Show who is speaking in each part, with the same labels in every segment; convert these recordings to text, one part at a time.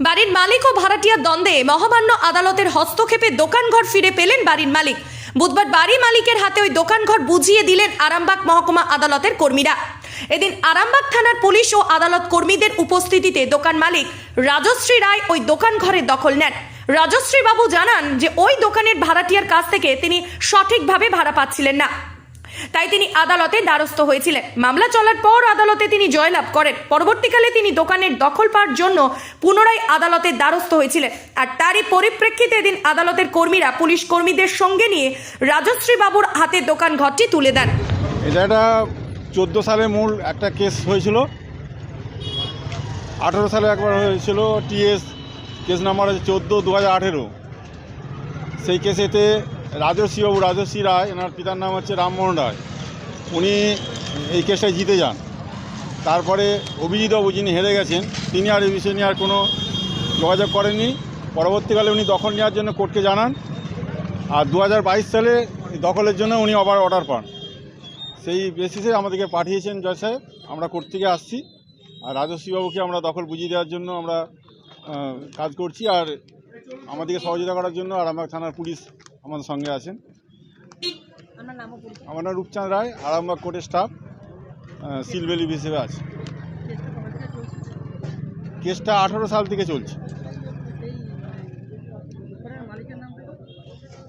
Speaker 1: বাড়ির মালিক ও ভাড়াটিয়ার দ্বন্দ্বে মহামান্য আদালতের হস্তক্ষেপে দোকানঘর ফিরে পেলেন বাড়ির মালিক। বুধবার বাড়ি মালিকের হাতে ওই দোকানঘর বুঝিয়ে দিলেন আরামবাগ মহকুমা আদালতের কর্মীরা। এদিন আরামবাগ থানার পুলিশ ও আদালত কর্মীদের উপস্থিতিতে দোকান মালিক রাজশ্রী রায় ওই দোকান ঘরের দখল নেন। রাজশ্রী বাবু জানান যে ওই দোকানের ভাড়াটিয়ার কাছ থেকে তিনি সঠিকভাবে ভাড়া পাচ্ছিলেন না। তাই তিনি আদালতে দ্বারস্থ হয়েছিলেন। মামলা চলার পর আদালতে তিনি জয়লাভ করেন। পরবর্তীকালে তিনি দোকানের দখল পাওয়ার জন্য পুনরায় আদালতে দ্বারস্থ হয়েছিলেন। আর তারই পরিপ্রেক্ষিতে এদিন আদালতের কর্মীরা পুলিশ কর্মীদের সঙ্গে নিয়ে রাজশ্রী বাবুর হাতে দোকান ঘরটি তুলে দেন।
Speaker 2: এটা চোদ্দ সালে মূল একটা কেস হয়েছিল। আঠেরো সালে একবার হয়েছিল টিএস কেস নাম্বার চোদ্দ দু হাজার আঠেরো। সেই কেসেতে রাজস্বীবাবু রাজস্বী রায়, এনার পিতার নাম হচ্ছে রামমোহন রায়। উনি এই কেসটায় জিতে যান। তারপরে অভিজিৎবাবু যিনি হেরে গেছেন, তিনি আর এই বিষয় নিয়ে আর কোনো যোগাযোগ করেননি। পরবর্তীকালে উনি দখল নেওয়ার জন্য কোর্টকে জানান। আর দু হাজার বাইশ সালে দখলের জন্য উনি আবার অর্ডার পান। সেই বেসিসে আমাদেরকে পাঠিয়েছেন জয় সাহেব। আমরা কোর্ট থেকে আসছি। আর রাজস্বীবাবুকে আমরা দখল বুঝিয়ে দেওয়ার জন্য আমরা কাজ করছি। আর আমাদেরকে সহযোগিতা করার জন্য আর আমার থানার পুলিশ আমাদের সঙ্গে আছেন। আমার নাম রূপচাঁদ রায় আরামবাগ কোর্টের স্টাফ সিলভেলি হিসেবে আছে। কেসটা আঠারো সাল থেকে চলছে।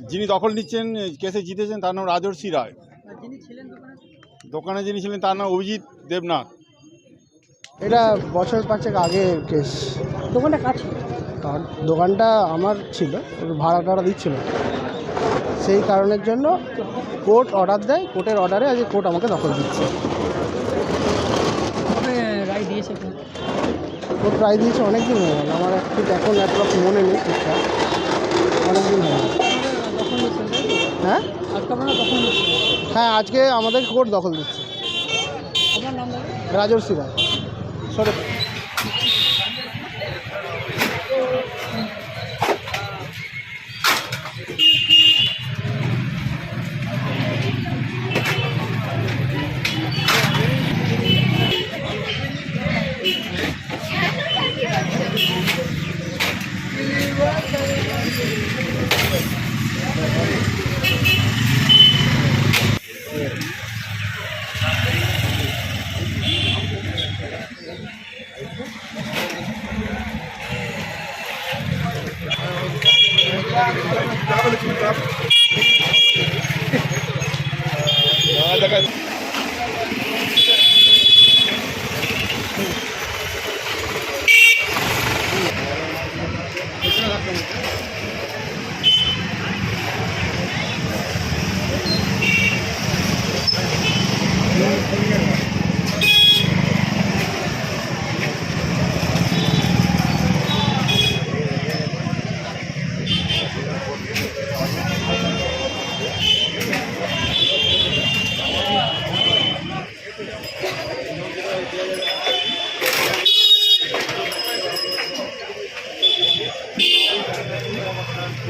Speaker 2: যিনি দখল নিচ্ছেন কেসে জিতেছেন তার নাম রাজর্ষি রায়। দোকানে যিনি ছিলেন তার নাম অভিজিৎ দেবনাথ।
Speaker 3: এটা বছর পাঁচেক আগে কেস।
Speaker 4: দোকানটা কাজ
Speaker 3: দোকানটা আমার ছিল ভাড়া টাড়া দিচ্ছিল। সেই কারণের জন্য কোর্ট অর্ডার দেয় কোর্টের অর্ডারে আজকে কোর্ট আমাকে দখল দিচ্ছে।
Speaker 4: কোর্ট?
Speaker 3: রায় দিয়েছে অনেক দিন হয়ে গেল। আমার ঠিক এখন অ্যাপ্রক্স মনে নেই ঠিকঠাক। অনেক দিন হয়ে গেল? হ্যাঁ?
Speaker 4: আজকে আপনারা দখল
Speaker 3: হ্যাঁ আজকে আমাদের কোর্ট দখল দিচ্ছে।
Speaker 4: আপনার নাম বলুন।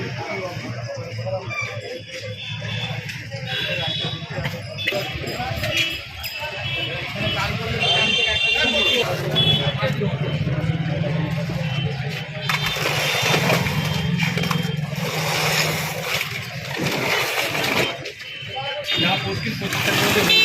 Speaker 3: রাজর্ষি রায় সরে